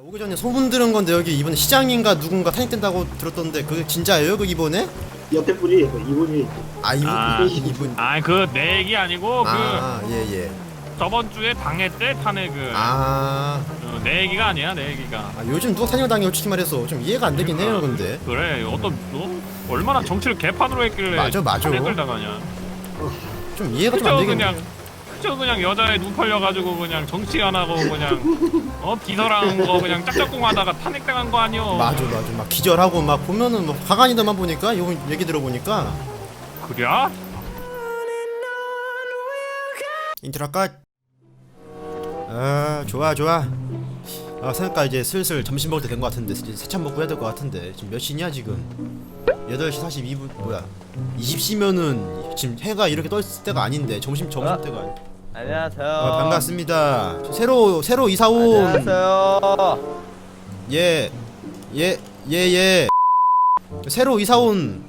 오기 전에 소문 들은 건데 여기 이번에 시장인가 누군가 탄핵된다고 들었던데 그게 진짜예요? 그 이번에? 옆에 분이 그 이분이. 아 이분. 아, 이분. 아 그 내 얘기 아니고 아 예예. 그 저번 주에 당해 때 탄핵을. 아, 어, 내 얘기가 아니야 내 얘기가. 아 요즘 누가 탄핵당해? 솔직히 말해서 좀 이해가 안 되긴 해요 근데. 그래 어떤 너 얼마나 정치를 개판으로 했길래 맞아, 맞아. 탄핵을 당하냐. 좀 이해가 좀 그저 안 되긴 그냥 그 저 그냥 여자에 눈 팔려가지고 그냥 정치 안 하고 그냥 어? 비서랑 거 그냥 짝짝꿍하다가 탄핵당한 거 아니오? 맞아 맞아. 막 기절하고 막 보면은 뭐 가관이들만 보니까 요 얘기 들어보니까. 그래? 인트로 할까? 아 좋아 좋아. 아 생각까 이제 슬슬 점심 먹을 때 된 것 같은데 이제 세찬 먹고 해야 될 것 같은데. 지금 몇 시냐 지금? 8시 42분 뭐야? 20시면은 지금 해가 이렇게 떴을 때가 아닌데 점심 점심 아. 때가 아니 안녕하세요. 아, 반갑습니다 저 새로 새로 이사 온 안녕하세요. 예, 예, 예, 예. 새로 이사 온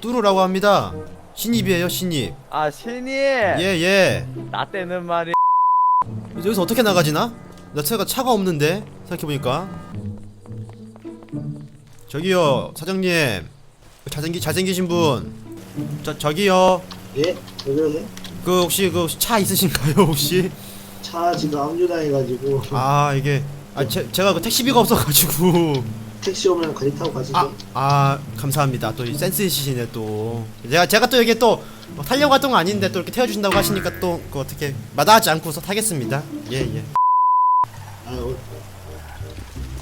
뚜루라고 합니다. 신입이에요, 신입. 아 신이. 예, 예. 나 때는 말이. 여기서 어떻게 나가지나? 나 차가 차가 없는데 생각해 보니까. 저기요, 사장님. 잘생기 잘생기신 분. 저 저기요. 예? 왜 그러세요? 그 혹시 그 차 있으신가요, 혹시? 차 지금 압류당해가지고 아 이게 아 제, 제가 그 택시비가 없어가지고. 택시 오면 같이 타고 가시죠 아, 아 감사합니다. 또 이 센스 있으시네 또. 제가 제가 또 여기 또뭐 타려고 했던 거 아닌데 또 이렇게 태워주신다고 하시니까 또 그 어떻게 마다하지 않고서 타겠습니다. 예 예.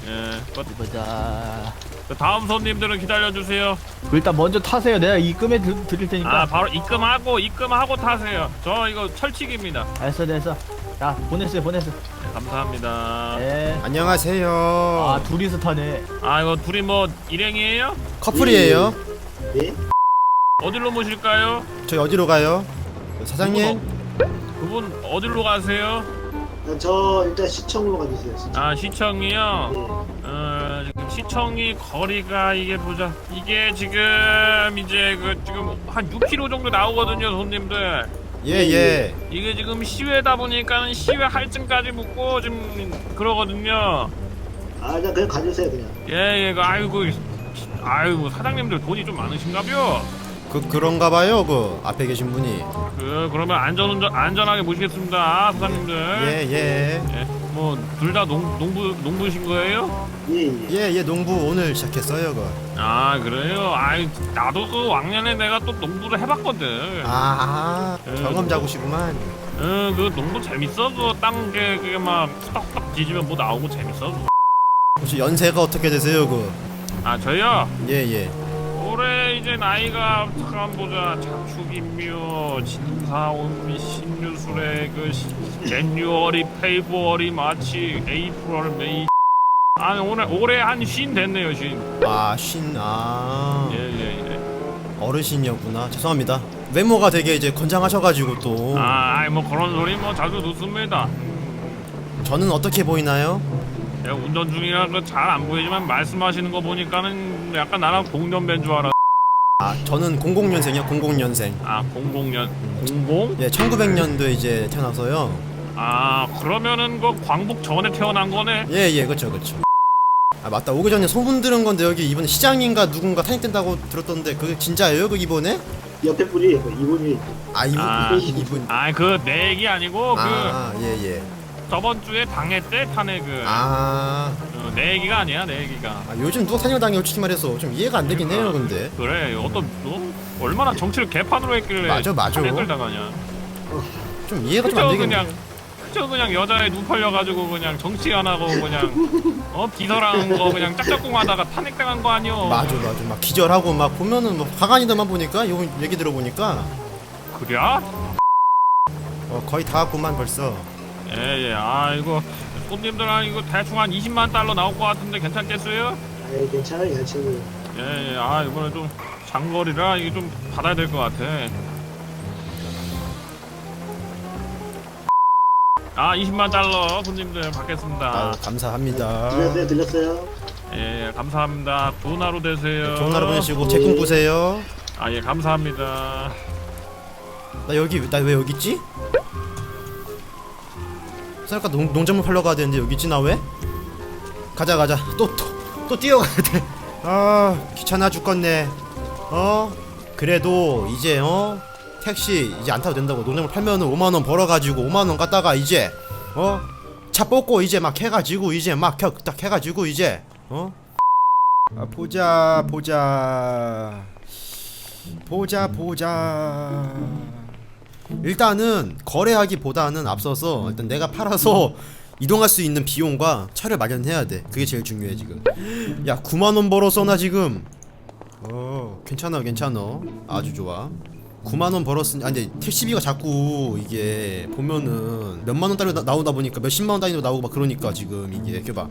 예. 그, 보자. 그 다음 손님들은 기다려주세요 일단 먼저 타세요. 내가 입금해 드, 드릴 테니까. 아 바로 입금하고 입금하고 타세요 저 이거 철칙입니다 알았어, 됐어. 자, 보냈어요, 보냈어. 네, 감사합니다 예. 안녕하세요. 아, 둘이서 타네. 아 이거 둘이 뭐 일행이에요? 커플이에요. 예? 어디로 모실까요? 저희 어디로 가요? 사장님. 그분 어디로 가세요? 아, 저 일단 시청으로 가주세요 시청 아 시청이요. 예. 어 지금 시청이 거리가 이게 보자. 이게 지금 이제 그 지금 한 6km 정도 나오거든요 손님들. 예 예. 이게 지금 시외다 보니까 시외 할증까지 묻고 지금 그러거든요. 아 일단 그냥 가주세요 그냥 예예 그 아이고 아이고 사장님들 돈이 좀 많으신가벼. 그 그런가 봐요. 그 앞에 계신 분이. 그 그러면 안전운전 안전하게 모시겠습니다 사장님들. 예 예. 예, 뭐 둘 다 농부 농부신 거예요? 예예 예 예. 농부 오늘 시작했어요. 그. 아 그래요? 아이 나도 그 왕년에 내가 또 농부를 해봤거든. 아, 아 경험 자구시구만. 어, 그 농부 재밌어. 그땅게 그게 막 후딱후딱 뒤지면 뭐 나오고 재밌어. 그거. 혹시 연세가 어떻게 되세요? 그. 아 저요. 예 예. 이제 나이가 잠깐 보자 자축인묘 진사온미 신유술의 그 시- 제뉴얼이 페이브월이 마치 에이프럴 메이 아니 오늘 올해 한 쉰 됐네요 쉰 아, 신, 아. 예예예 어르신이었구나. 죄송합니다. 외모가 되게 이제 건장하셔가지고 또. 아 아이 뭐 그런 소리 뭐 자주 듣습니다 저는 어떻게 보이나요? 내가 운전 중이라 잘 안 보이지만 말씀하시는 거 보니까는 약간 나랑 동년배인 줄 알아 아, 저는 00년생이요. 00년생. 아 00년 00? 예, 1900년도에 이제 태어나서요. 아 그러면은 그 광복 전에 태어난 거네 예, 예, 그쵸, 그쵸. 아, 맞다. 오기 전에 소문 들은 건데 여기 이번에 시장인가 누군가 탄핵된다고 들었던데 그게 진짜예요? 그 이번에? 옆에 분이 그 이분이 아, 이분, 아. 이분. 아그 내 얘기 아니고 그 아, 예, 예. 저번 주에 때 탄핵을 아, 어, 내 얘기가 아니야 내 얘기가 아, 요즘 누가 탄핵당해 솔직히 말해서 좀 이해가 안 되긴 해요, 근데. 그래 어떤 너 얼마나 정치를 개판으로 했길래 맞아, 맞아. 탄핵을 당하냐 좀 이해가 좀안 되긴 그냥 그저 그냥 여자에 눈 팔려가지고 그냥 정치 안 하고 그냥 어 비서랑 거 그냥 짝짝꿍하다가 탄핵당한 거 아니오 맞아, 맞아. 막 기절하고 막 보면은 뭐 가관이들만 보니까 요 얘기 들어보니까 그래? 어, 거의 다 왔구만 벌써. 예예. 아 이거 손님들 한 이거 대충 한 20만 달러 나올 것 같은데 괜찮겠어요? 아 예, 괜찮아요 괜찮아요 예예. 아 이번에 좀 장거리라 이게 좀 받아야 될 것 같아. 아 20만 달러 손님들 아, 받겠습니다. 감사합니다. 들렸어요 들렸어요? 예 감사합니다. 좋은 하루 되세요. 좋은 하루 보내시고 제 꿈 꾸세요. 아 예. 감사합니다. 나 여기 나 왜 여기 있지? 쌀까? 농 농작물 팔러 가야 되는데 여기 있지 나 왜? 가자 가자. 또 또 또 뛰어가야 돼 아 귀찮아 죽겠네. 어? 그래도 이제 어? 택시 이제 안 타도 된다고 노점을 팔면은 5만 원 벌어가지고 5만 원 갖다가 이제 어? 차 뽑고 이제 막 해가지고 이제 막딱 해가지고 이제 어? 아, 보자 보자. 보자 보자 일단은 거래하기보다는 앞서서 일단 내가 팔아서 이동할 수 있는 비용과 차를 마련해야 돼. 그게 제일 중요해 지금. 야 9만 원 벌었어 나 지금? 어 괜찮아 괜찮아. 아주 좋아. 9만원 벌었으니 아니 근데 택시비가 자꾸 이게 보면은 몇만원 단위로 나, 나오다 보니까 몇십만원 단위로 나오고 막 그러니까 지금 이게. 이렇게 봐.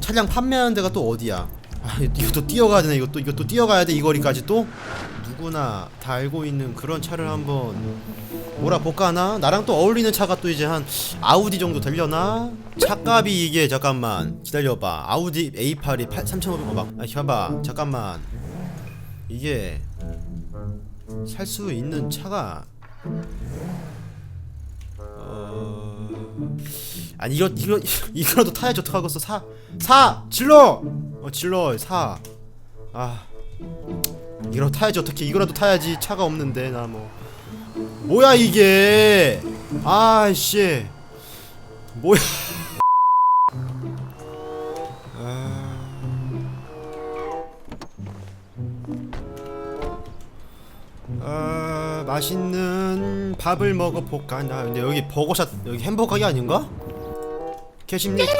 차량 판매하는 데가 또 어디야? 아 이것도 뛰어가야 되네. 이것도 이것도 뛰어가야 돼. 이 거리까지 또? 누구나 다 알고 있는 그런 차를 한번 몰아볼까 하나? 나랑 또 어울리는 차가 또 이제 한 아우디 정도 되려나? 차값이 이게 잠깐만 기다려봐 아우디 A8이 8, 3,500원 막 아니 봐봐 잠깐만 이게 살 수 있는 차가 어... 아니 이거 이거 이거라도 타야지 어떡하겠어 사! 사! 질러! 어 질러 사! 아 이거라도 타야지 어떻게 이거라도 타야지 차가 없는데 나뭐 뭐야 이게 아씨 뭐야 아... 아 맛있는 밥을 먹어볼까 나 근데 여기 버거샷 여기 햄버거 가게 아닌가? 계십니까?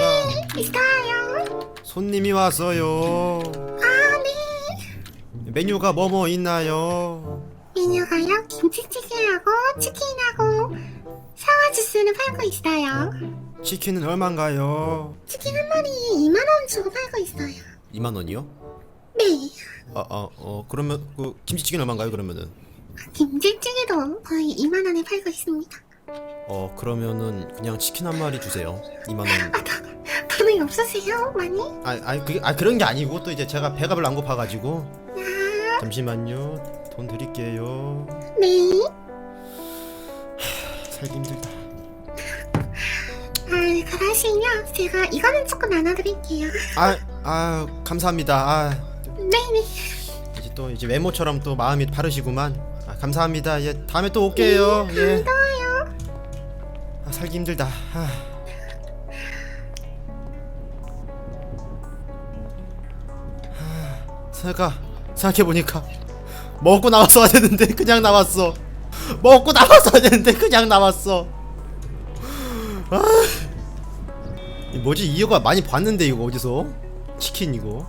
있어요. 손님이 왔어요 아, 네. 메뉴가 뭐뭐 있나요? 메뉴가요? 치킨하고 사과 주스를 팔고 있어요. 치킨은 얼마인가요? 치킨 한 마리 2만 원 주고 팔고 있어요. 2만 원이요? 네. 아, 아, 어, 그러면 그 김치찌개는 얼마인가요? 그러면은 김치찌개도 거의 2만 원에 팔고 있습니다. 어, 그러면은 그냥 치킨 한 마리 주세요. 2만 원. 돈이 없으세요? 많이? 아, 아, 그게 아 그런 게 아니고 또 이제 제가 배가 별로 안 고파가지고 아, 잠시만요. 돈 드릴게요. 네. 살기 힘들다. 아, 그러시면 제가 이거는 조금 나눠드릴게요. 아, 아, 감사합니다. 아, 네네. 이제 또 이제 외모처럼 또 마음이 바르시구만. 아, 감사합니다. 예, 다음에 또 올게요. 예. 반가워요. 아, 살기 힘들다. 아. 아, 생각하 생각해 보니까 먹고 나왔어야 되는데 그냥 나왔어. 먹고 되는데 그냥 나왔어. 아, 이 뭐지? 이거가 많이 봤는데 이거 어디서? 치킨 이거.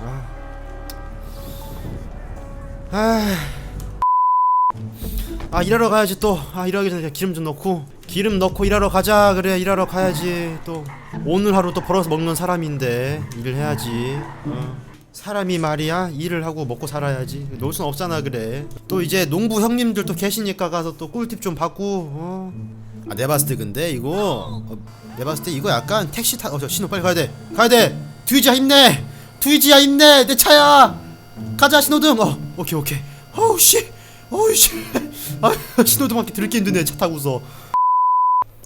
아, 아. 아 일하러 가야지 또. 아 일하기 전에 기름 좀 넣고. 기름 넣고 일하러 가자. 그래 일하러 가야지 또. 오늘 하루 또 벌어서 먹는 사람인데. 일을 해야지. 어. 사람이 말이야 일을 하고 먹고 살아야지. 놀 순 없잖아 그래. 또 이제 농부 형님들 또 계시니까 가서 또 꿀팁 좀 받고 어. 아내 봤을 때 근데 이거 어, 내 봤을 때 이거 약간 택시 타 어저 신호 빨리 가야 돼. 가야 돼. 뒤지야 힘내. 뒤지야 힘내. 내 차야. 가자 신호등. 어 오케이 오케이. 어우 씨. 어우 씨. 아, 신호등 밖에 들을게 힘드네 차 타고서.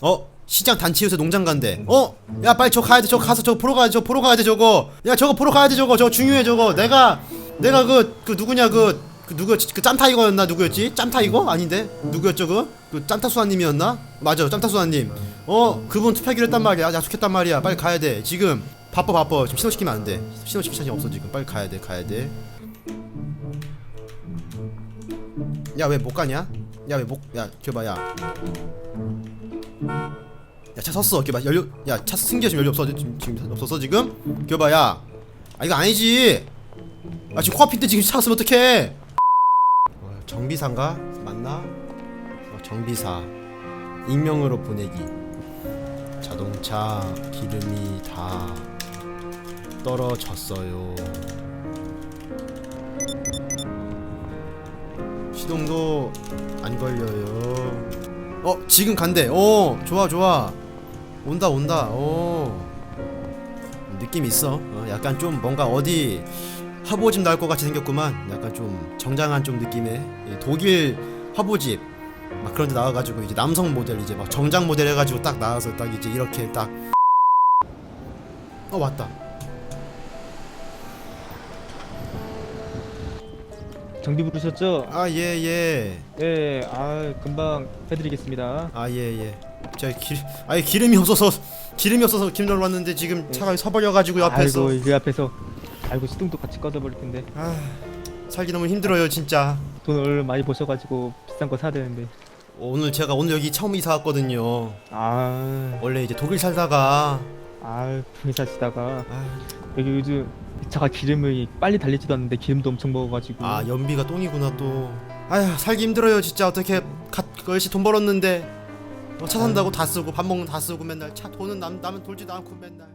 어 시장 단체 요새 농장 간대. 어 야 빨리 저 가야 돼 저 가서 저 보러 가야 저 보러 가야 돼 저거. 야 저거 보러 가야 돼 저거. 저 중요해 저거. 내가 내가 그 그 누구냐 그, 그 누구였지? 그 짬타이거였나 누구였지? 짬타이거? 아닌데? 누구였죠 그? 그 짬타수아님이었나? 맞아 짬타수아님. 어? 그분 투표하기로 했단 말이야. 약속했단 말이야. 빨리 가야 돼. 지금 바빠 바빠. 지금 신호 시키면 안돼. 신호 시킬 시간이 없어 지금. 빨리 가야 돼 가야 돼. 야 왜 못 가냐? 야 왜 못? 야 겨봐 야. 야차 섰어 겨봐 연료 야차 승기가 지금 연료 없어 지금 지금 없었어 지금? 겨봐 야. 아 이거 아니지. 아 지금 코앞인데 지금 차 쓰면 어떡해? 어, 정비사인가 맞나? 어, 정비사 익명으로 보내기. 자동차 기름이 다 떨어졌어요. 시동도 안 걸려요. 어 지금 간대. 어 좋아 좋아. 온다 온다. 어 느낌 있어. 어, 약간 좀 뭔가 어디 화보집 나올 것 같이 생겼구만. 약간 좀 정장한 좀 느낌의 이 독일 화보집 막 그런 데 나와가지고 이제 남성 모델 이제 막 정장 모델 해가지고 딱 나와서 딱 이제 이렇게 딱 어 왔다 정비 부르셨죠? 아 예예 네, 아 금방 해드리겠습니다. 아 예예 제가 길 아예 기름이 없어서 기름이 없어서 김dor로 왔는데 지금 차가 서버려가지고 옆에서 아이고 그 앞에서 아이고 시동도 같이 꺼져버릴 텐데. 아 살기 너무 힘들어요 진짜. 돈을 많이 버셔가지고 비싼 거 사야 되는데. 오늘 제가 오늘 여기 처음 이사 왔거든요. 아, 원래 이제 독일 살다가. 아 분이 사시다가. 아, 여기 요즘 이 차가 기름이 빨리 달리지도 않는데 기름도 엄청 먹어가지고. 아 연비가 똥이구나 또. 아휴 살기 힘들어요 진짜. 어떻게 갓 열심히 돈 벌었는데. 어, 차 산다고 다 쓰고 밥 먹는 다 쓰고 맨날 차 돈은 남 남은 돌지도 않고 맨날